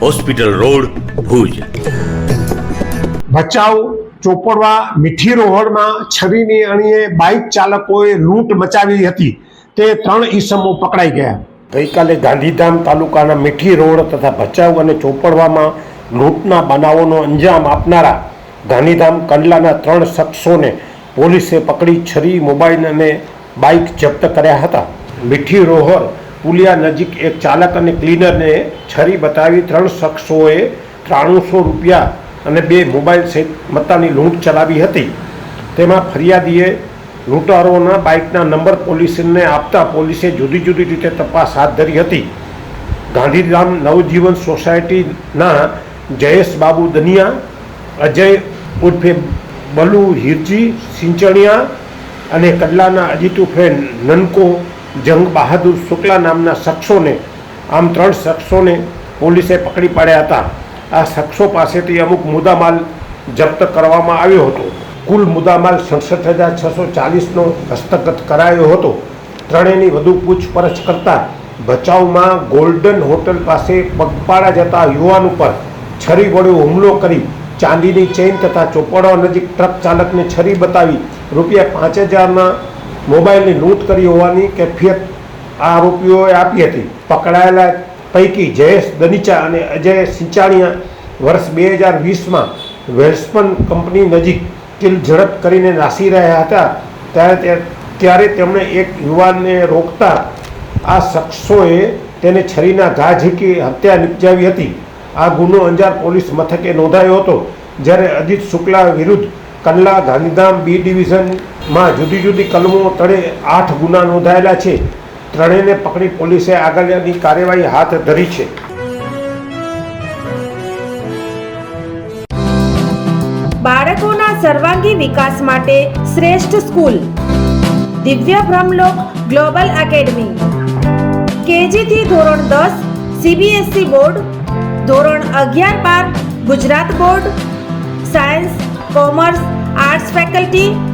hospital road Bhuj. Bhachau Chopadva Mithi રોહડમાં છરીની અણીએ bike ચાલકોએ લૂંટ મચાવી હતી. તે ત્રણ ઈસમો પકડાઈ ગયા. ગઈકાલે ગાંધીધામ તાલુકાના મીઠી રોડ તથા ભચાઉ અને ચોપડવામાં લૂંટના બનાવોનો અંજામ આપનારા ગાંધીધામ કંડલાના ત્રણ શખ્સોને પોલીસે પકડી છરી મોબાઈલ અને બાઇક જપ્ત કર્યા હતા. મીઠી રોહર પુલિયા નજીક એક ચાલક અને ક્લીનરને છરી બતાવી ત્રણ શખ્સોએ ત્રાણુંસો રૂપિયા અને બે મોબાઈલ સહિત મત્તાની લૂંટ ચલાવી હતી. તેમાં ફરિયાદીએ લૂંટારોના બાઇકના નંબર પોલીસને આપતા પોલીસે જુદી જુદી રીતે તપાસ હાથ ધરી હતી. ગાંધીધામ નવજીવન સોસાયટીના જયેશ બાબુ દનિયા, અજય ઉર્ફે બલુ હિરજી સિંચણિયા અને કડલાના અજીત ઉર્ફે નનકો જંગ બહાદુર શુક્લા નામના શખ્સોને, આમ ત્રણ શખ્સોને પોલીસે પકડી પાડ્યા હતા. આ શખ્સો પાસેથી અમુક મુદ્દામાલ જપ્ત કરવામાં આવ્યો હતો. કુલ મુદ્દામાલ સડસઠ હજાર છસો ચાલીસનો હસ્તગત કરાયો હતો. ત્રણેયની વધુ પૂછપરછ કરતા ભચાઉમાં ગોલ્ડન હોટલ પાસે પગપાળા જતા યુવાન ઉપર છરી વડે હુમલો કરી ચાંદીની ચેઇન તથા ચોપડા નજીક ટ્રક ચાલકને છરી બતાવી રૂપિયા પાંચ હજારના મોબાઈલની લૂંટ કરી હોવાની કેફિયત આ આરોપીઓએ આપી હતી. પકડાયેલા પૈકી જયેશ દનીચા અને અજય સિંચાણીયા વર્ષ બે હજાર વીસમાં વેલ્સપન કંપની નજીક કિલ ઝડપ કરીને નાસી રહ્યા હતા. ત્યારે ત્યારે તેમણે એક યુવાનને રોકતા આ શખ્સોએ તેને છરીના ઘા ઝીકી હત્યા નિપજાવી હતી. આ ગુનો અંજાર પોલીસ મથકે નોંધાયો હતો, જ્યારે અજીત શુક્લા વિરુદ્ધ કંડલા ગાંધીધામ બી ડિવિઝનમાં જુદી જુદી કલમો તળે આઠ ગુના નોંધાયેલા છે. ત્રણેયને પકડી પોલીસે આગળની કાર્યવાહી હાથ ધરી છે. બાળકોના સર્વાંગી વિકાસ માટે શ્રેષ્ઠ સ્કૂલ. દિવ્ય બ્રહ્મલોક ગ્લોબલ એકેડમી. કેજી થી ધોરણ દસ સીબીએસઈ બોર્ડ. ધોરણ અગિયાર બાર, Gujarat board. Science, commerce, arts faculty.